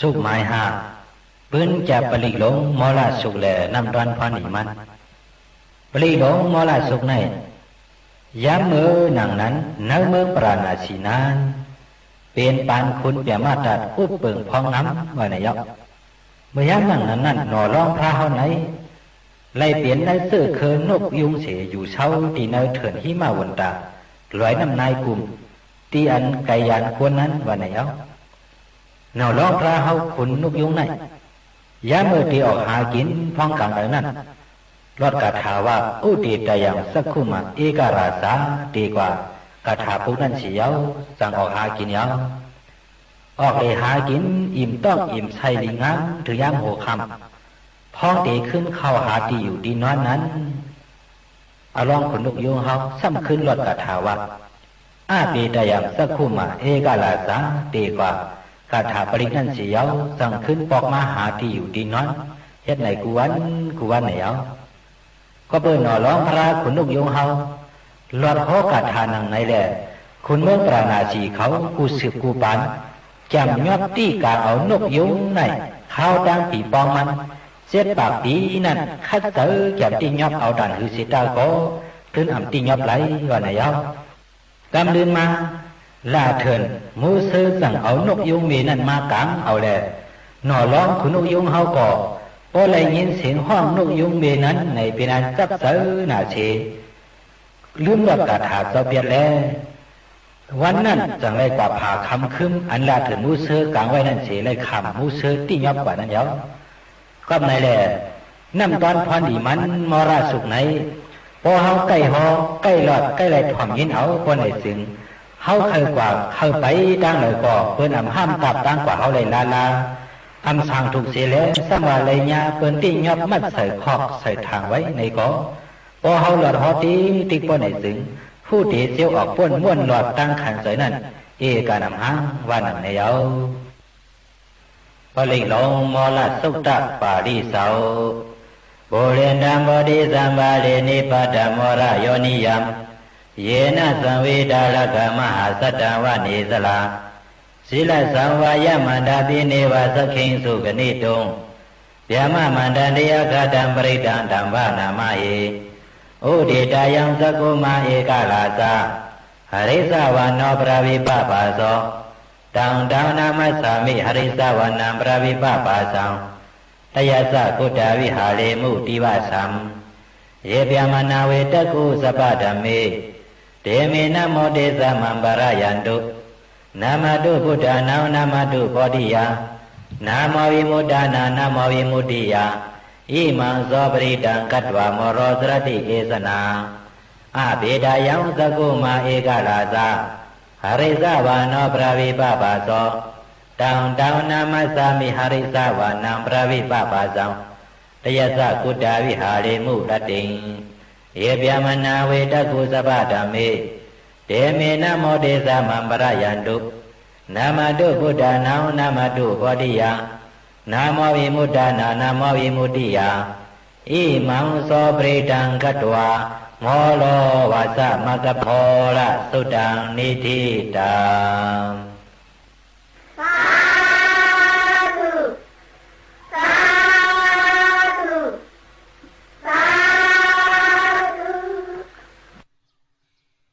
สุหมายหาปืนจะปลิหลงมอลาสุกแลนำรันพานิมันปลิหลงมอลาสุกในยามมือหนังนั้นนักเมืองปราณาสีนานเป็นปานคุณเปียมาตัดอุปเปิงพองน้ำว่าไนยอกเมื่อยามนั่งนั้นนั่นหน่อร้องพระเฮาไหนไล่เปลี่ยนในเสื้อเคินนกยุงเสอยู่เช้าตีเนเถินหิมาวันตาลอยน้ำนายกลุ่มตีอันไกยันควรนั้นว่าไหนยอก หน่อร้องพระเฮาขุนนกยุงไหนยามเมื่อที่ออกหากินพ้องกลางเอนั้นรอดกาถาว่าอุติตยังสักคุมาเอกราสาดีกว่ากาถาพวกนั้นเสียวสั่งออกหากินยาวออกเลยหากินอิ่มต้องอิ่มใช่ลิงามถือยามหัวคำพ้องเตขึ้นเข้าหาดีอยู่ดีน้อนนั้นอาลองขนลุกโยงเฮาซ้ำขึ้นรถกาถาว่าอาปีตยังสักคุมาเอกาลาสาดีกว่า คาถาปรินันเสียวสั่งขึ้นปอกมาหาที่อยู่ดีนอนเฮ็ดไหนกูวันกูวันไหนเอาก็เปิ้นหน่อร้องพระขุนนกยงเฮาหลอดขอกาถานังไหนแหละคุณเมืองปราณาสีเขากูสืบกูปานจำยอดตีกาเอานกยงไหนข้าวดังปีปองมันเจ็ดปากปีนั่นคัดเตอจำตียอบเอาดันหือสิตาโกขึ้นอ่ำตียอบไหลว่าไหนเอากำลืนมา ลาเถินมูซื้อสั่งเอานกยุงมีนั่นมากางเอาแลหน่อร้องคุณนกยุงเฮาก่อพอเลยยินเสียงห้องนกยุงมีนั้น ในปีนันจับเสือหน้าเชลืมว่ากาถาเสเปียดแล้ววันนั้นจังไรกว่าผ่าคำคึมอันลาเถินมูซื้อกางไว้นั่นเสียเลยคำมูเซื้อที่ยอบกว่านั้นเยาก็ในแหละน้ำตอนพรดีมันมราสุกไหนพอเฮาใกล้หอใกล้หลอดใกล้ไรถ่อมยินเอาคนไหนสึง เฮาเคยกว่าเคยไปดังเลยก็เปิ้นอำห้ามตับดังกว่าเฮาเลยลาลาอำสั่งถูกเสียแล้วสมาเลยญาเปิ้นติยอบมัดใส่คอกใส่ทางไว้ในก็พอเฮาหลอดฮอตีติป้นไหนถึงผู้ที่เสียวออกป้นม้วนหลอดตั้งขันใส่นั่นเอกานำห้างว่านังในเยาปลิงลงมอลสุตตปาริเสาโบเรนดัมบดิสัมบาเลนิปตมรโยนิยม ယေနသံဝေဒရကမဟာသတ္တဝနေသလာဇိလသံဝါယမန္တာပိနေဝသခိန်စုကနိတုံဗျာမမန္တန်တရားခတံပရိဒံဓမ္မနာမယေဥဒေတယံသကုမဧကလာသာဟရိသဝနောပရဝိပပါသောတံတံနာမသမိဟရိသဝနံပရဝိပပါသံတယသကုတ္တဝိဟာလေမှုတိဝသံယေဗျမနာဝေတကုသပဓမ္မေတေမေနမောတေသမံပါရယံတုနာမတုဗုဒ္ဓနာနာမတုဘောဓိယနာမောဝိမုဒ္ဒနာနာမောဝိမုဒ္ဓိယဣမံဇောပရိတံကတ္တဝမောရောသရတိဧသနာအဘေဒယံသကုမာဧကလာသဟရိသဝါနောပရဝိပပါသောတောင်တောင်နာမသာမိဟရိသဝါနံပရဝိပပါဇံတယသကုတ္တဝိဟာရိမှုတတိ ယေဗျမနာဝေတကုသဗ္ဗဓမ္မေဒေမေနမောတေသမံပရယန္တုနာမတုဗုဒ္ဓနာနာမတုဘောဓိယနာမောဝိမုဒ္ဒနာနာမောဝိမုဒ္ဓိယဣမံသောပရိတံကတဝါမောလောဝါသမကဖောရသုတံနိတိတံ